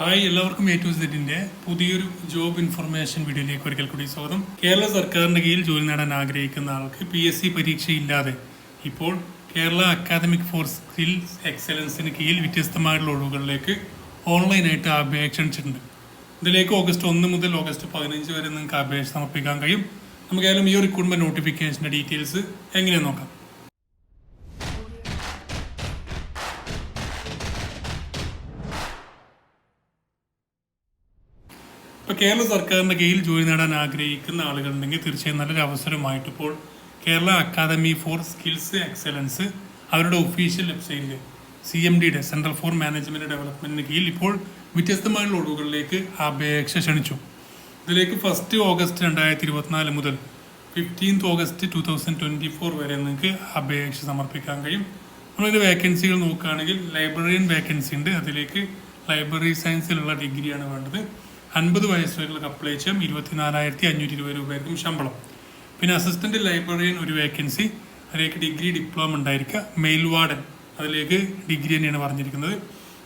Hi എല്ലാവർക്കും A to സെറ്റിന്റെ പുതിയൊരു ജോബ് ഇൻഫർമേഷൻ വീഡിയോയിലേക്ക് ഒരിക്കൽ കൂടി സ്വാഗതം. കേരള സർക്കാരിന്റെ കീഴിൽ ജോലി നേടാൻ ആഗ്രഹിക്കുന്ന ആൾക്ക് പി എസ് സി പരീക്ഷയില്ലാതെ ഇപ്പോൾ കേരള അക്കാദമിക് ഫോർ സ്കിൽസ് എക്സലൻസിന് കീഴിൽ വ്യത്യസ്തമായിട്ടുള്ള ഒഴിവുകളിലേക്ക് ഓൺലൈനായിട്ട് അപേക്ഷ ക്ഷണിച്ചിട്ടുണ്ട് ഇതിലേക്ക് ഓഗസ്റ്റ് ഒന്ന് മുതൽ ഓഗസ്റ്റ് പതിനഞ്ച് വരെ നിങ്ങൾക്ക് അപേക്ഷ സമർപ്പിക്കാൻ കഴിയും. നമുക്ക് ഏതായാലും ഈ റിക്രൂട്ട്മെന്റ് നോട്ടിഫിക്കേഷന്റെ ഡീറ്റെയിൽസ് എങ്ങനെയാണ് നോക്കാം. ഇപ്പോൾ കേരള സർക്കാരിന്റെ കീഴിൽ ജോലി നേടാൻ ആഗ്രഹിക്കുന്ന ആളുകളുണ്ടെങ്കിൽ തീർച്ചയായും നല്ലൊരു അവസരമായിട്ട് ഇപ്പോൾ Kerala academy for skills excellence അവരുടെ ഒഫീഷ്യൽ വെബ്സൈറ്റിൽ സി എം ഡിയുടെ സെൻട്രൽ ഫോർ മാനേജ്മെന്റ് ഡെവലപ്മെന്റിന് കീഴിൽ ഇപ്പോൾ വ്യത്യസ്തമായുള്ള ഒഴിവുകളിലേക്ക് അപേക്ഷ ക്ഷണിച്ചു. ഇതിലേക്ക് ഫസ്റ്റ് ഓഗസ്റ്റ് രണ്ടായിരത്തി ഇരുപത്തിനാല് മുതൽ fifteenth August two thousand twenty four വരെ നിങ്ങൾക്ക് അപേക്ഷ സമർപ്പിക്കാൻ കഴിയും. നമ്മളിത് വേക്കൻസികൾ നോക്കുകയാണെങ്കിൽ ലൈബ്രറിയൻ വേക്കൻസി ഉണ്ട്. അതിലേക്ക് ലൈബ്രറി സയൻസിലുള്ള ഡിഗ്രിയാണ് വേണ്ടത്. അൻപത് വയസ്സ് വരെയുള്ള അപ്ലൈ ചെയ്യാം ഇരുപത്തിനാലായിരത്തി അഞ്ഞൂറ്റി ഇരുപത് രൂപയായിരിക്കും ശമ്പളം. പിന്നെ അസിസ്റ്റന്റ് ലൈബ്രറിയൻ ഒരു വേക്കൻസി അതിലേക്ക് ഡിഗ്രി ഡിപ്ലോമ ഉണ്ടായിരിക്കുക. മെയിൽ വാർഡൻ അതിലേക്ക് ഡിഗ്രി തന്നെയാണ് പറഞ്ഞിരിക്കുന്നത്.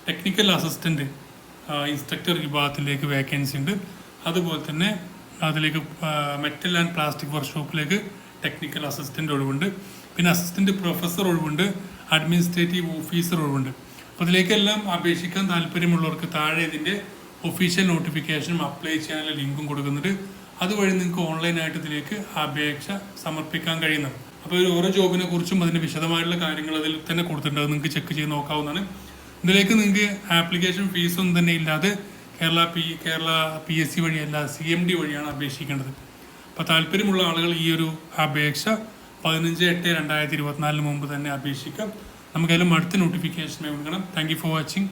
ടെക്നിക്കൽ അസിസ്റ്റന്റ് ഇൻസ്ട്രക്ടർ വിഭാഗത്തിലേക്ക് വേക്കൻസി ഉണ്ട്. അതുപോലെ തന്നെ അതിലേക്ക് മെറ്റൽ ആൻഡ് പ്ലാസ്റ്റിക് വർക്ക്ഷോപ്പിലേക്ക് ടെക്നിക്കൽ അസിസ്റ്റന്റ് ഒഴിവുണ്ട്. പിന്നെ അസിസ്റ്റന്റ് പ്രൊഫസർ ഒഴിവുണ്ട് അഡ്മിനിസ്ട്രേറ്റീവ് ഓഫീസർ ഒഴിവുണ്ട്. അപ്പോൾ ഇതിലേക്കെല്ലാം അപേക്ഷിക്കാൻ താല്പര്യമുള്ളവർക്ക് താഴെ ഇതിന്റെ ഒഫീഷ്യൽ നോട്ടിഫിക്കേഷനും അപ്ലൈ ചെയ്യാനുള്ള ലിങ്കും കൊടുക്കുന്നുണ്ട്. അതുവഴി നിങ്ങൾക്ക് ഓൺലൈനായിട്ട് ഇതിലേക്ക് അപേക്ഷ സമർപ്പിക്കാൻ കഴിയുന്നതാണ്. അപ്പോൾ ഈ ഓരോ ജോബിനെ കുറിച്ചും അതിന്റെ വിശദമായിട്ടുള്ള കാര്യങ്ങൾ അതിൽ തന്നെ കൊടുത്തിട്ടുണ്ട്. അത് നിങ്ങൾക്ക് ചെക്ക് ചെയ്ത് നോക്കാവുന്നതാണ്. ഇതിലേക്ക് നിങ്ങൾക്ക് ആപ്ലിക്കേഷൻ ഫീസൊന്നും തന്നെ ഇല്ലാതെ Kerala P Kerala P S C വഴിയല്ല സി എം ഡി വഴിയാണ് അപേക്ഷിക്കേണ്ടത്. അപ്പോൾ താല്പര്യമുള്ള ആളുകൾ ഈ ഒരു അപേക്ഷ പതിനഞ്ച് എട്ട് രണ്ടായിരത്തി ഇരുപത്തിനാലിന് മുമ്പ് തന്നെ അപേക്ഷിക്കാം. നമുക്കതിലും അടുത്ത നോട്ടിഫിക്കേഷനെ കൊടുക്കണം താങ്ക് യു ഫോർ വാച്ചിങ്